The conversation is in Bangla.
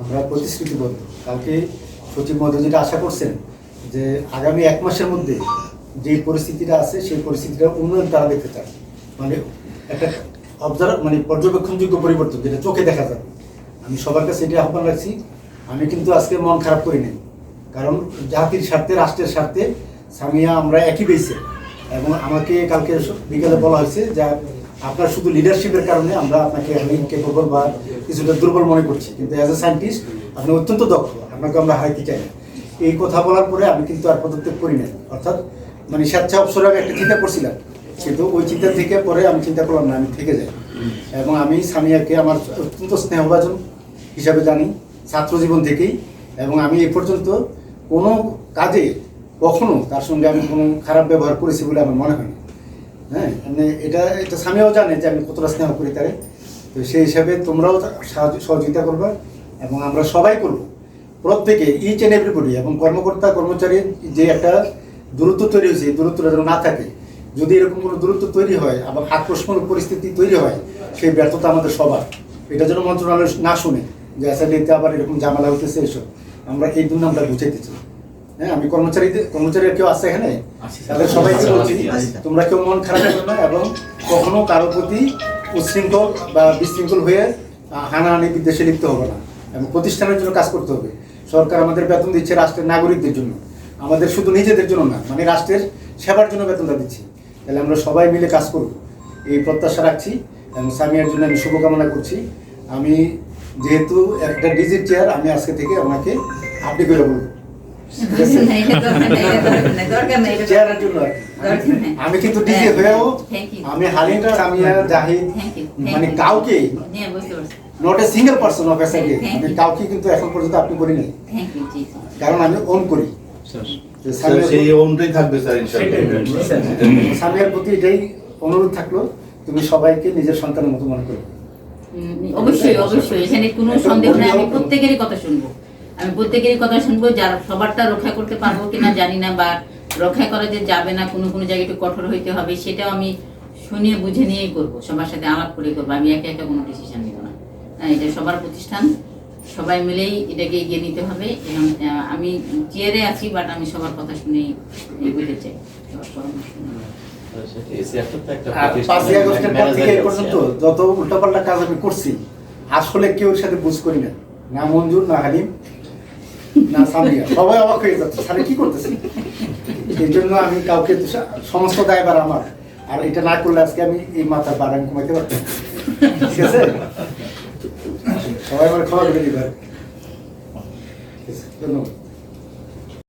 আমরা প্রতিশ্রুতিবদ্ধ। কালকে সচিব মহোদয় যেটা আশা করছেন যে আগামী এক মাসের মধ্যে যে পরিস্থিতিটা আছে, সেই পরিস্থিতিটা উন্নয়ন তারা দেখতে চায়। মানে একটা অবজার্ভ মানে পর্যবেক্ষণযোগ্য পরিবর্তন যেটা চোখে দেখা যাবে আমি সবার কাছে এটি আহ্বান রাখছি। আমি কিন্তু আজকে মন খারাপ করি নাই। কারণ জাতির স্বার্থে, রাষ্ট্রের স্বার্থে সামিয়া আমরা একই বেছে এবং আমাকে কালকে বিকালে বলা হয়েছে যে আপনার শুধু লিডারশিপের কারণে আমরা আপনাকে আমি কেপবল বা কিছুটা দুর্বল মনে করছি। কিন্তু অ্যাজ এ সায়েন্টিস্ট আপনি অত্যন্ত দক্ষ, আপনাকে আমরা হারাইতে চাই না। এই কথা বলার পরে আমি কিন্তু আর পদত্যাগ করি না অর্থাৎ মানে স্বেচ্ছা অবসরে আমি একটা চিন্তা করছিলাম। কিন্তু ওই চিন্তা থেকে পরে আমি চিন্তা করলাম না, আমি থেকে যাই। এবং আমি সামিয়াকে আমার অত্যন্ত স্নেহভাজন হিসাবে জানি ছাত্র জীবন থেকেই। এবং আমি এ পর্যন্ত কোনো কাজে কখনো তার সঙ্গে আমি কোনো খারাপ ব্যবহার করেছি বলে আমার মনে হয় হ্যাঁ মানে এটা এটা স্বামীও জানে যে আমি কতটা স্নেহ করি তারে। তো সেই হিসাবে তোমরাও সহযোগিতা করবা এবং আমরা সবাই করব। প্রত্যেকে ইচ অ্যান্ড এভরিবডি এবং কর্মকর্তা, কর্মচারী যে একটা দূরত্ব তৈরি হয়েছে দূরত্বটা যেন না থাকে। যদি এরকম কোনো দূরত্ব তৈরি হয়, আবার আক্রোশমূলক পরিস্থিতি তৈরি হয়, সেই ব্যর্থতা আমাদের সবার। এটা যেন মন্ত্রণালয় না শুনে যে অ্যাসাইডিতে আবার এরকম ঝামেলা হতেছে এসব। আমরা এই দুর্নামটা বুঝাইতে চাই। হ্যাঁ আমি কর্মচারীদের কর্মচারীরা কেউ আছে এখানে? তাদের সবাইকে বলছি তোমরা কেউ মন খারাপ করবে না এবং কখনো কারোর প্রতি উচ্ছৃঙ্খল বা বিশৃঙ্খল হয়ে হানাহানি বিদ্বেষে লিপ্ত হবে না। এবং প্রতিষ্ঠানের জন্য কাজ করতে হবে। সরকার আমাদের বেতন দিচ্ছে রাষ্ট্রের নাগরিকদের জন্য। আমাদের শুধু নিজেদের জন্য না মানে রাষ্ট্রের সেবার জন্য বেতনটা দিচ্ছি। তাহলে আমরা সবাই মিলে কাজ করব। এই প্রত্যাশা রাখছি এবং সামিয়ার জন্য আমি শুভকামনা করছি। আমি যেহেতু একটা ডিজিট চেয়ার আমি আজকে থেকে ওনাকে আপনি করে বলব। আমি কিন্তু ডিজে হ্যাঁ, হয়েও you. আমি জাহিদ মানে কাউকে হ্যাঁ। Not a single person of SID আমি কাউকে কিন্তু এখন পর্যন্ত আপনি করি নাই। কারণ আমি ওন করি যে সেই ওমটাই থাকবে স্যার ইনশাআল্লাহ প্রতি- সামিয়ার প্রতি এটাই অনুরোধ থাকল তুমি সবাইকে নিজের সন্তানের মতো মনে করো অবশ্যই অবশ্যই এখানে কোনো সন্দেহ নেই আমি প্রত্যেকেরই কথা শুনব আমি প্রত্যেকেরই কথা শুনব যার সবারটা রক্ষা করতে পারব কিনা জানি না বা রক্ষা করা যে যাবে না কোনো কোনো জায়গায় একটু কঠোর হইতে হবে সেটাও আমি শুনিয়ে বুঝে নিয়েই করব সবার সাথে আলাপ করে করব আমি একা একা কোনো ডিসিশন নিব না। হ্যাঁ, এটা সবার প্রতিষ্ঠান সবাই মিলেই এটাকে এগিয়ে নিতে হবে এবং আমি চেয়ারে আছি বাট আমি সবার কথা শুনেই এগোতে চাই। সবার পরামর্শ নিয়ে। পাঁচই আগস্টের পর থেকে পর্যন্ত যত উল্টাপাল্টা কাজ আমি করছি আসলে কেউ সাথে বুঝ করি না। না মঞ্জুর না হালিম। না, সামিয়া। সবাই অবাক হয়ে যাচ্ছে সালে কি করতেছে এই জন্য আমি কাউকে সমস্ত দায়বার আমার। আর এটা না করলে আজকে আমি এই মাথার বার আমি কমাইতে পারতাম ঠিক আছে? সবাই আমার খাবার করে দিবার ধন্যবাদ।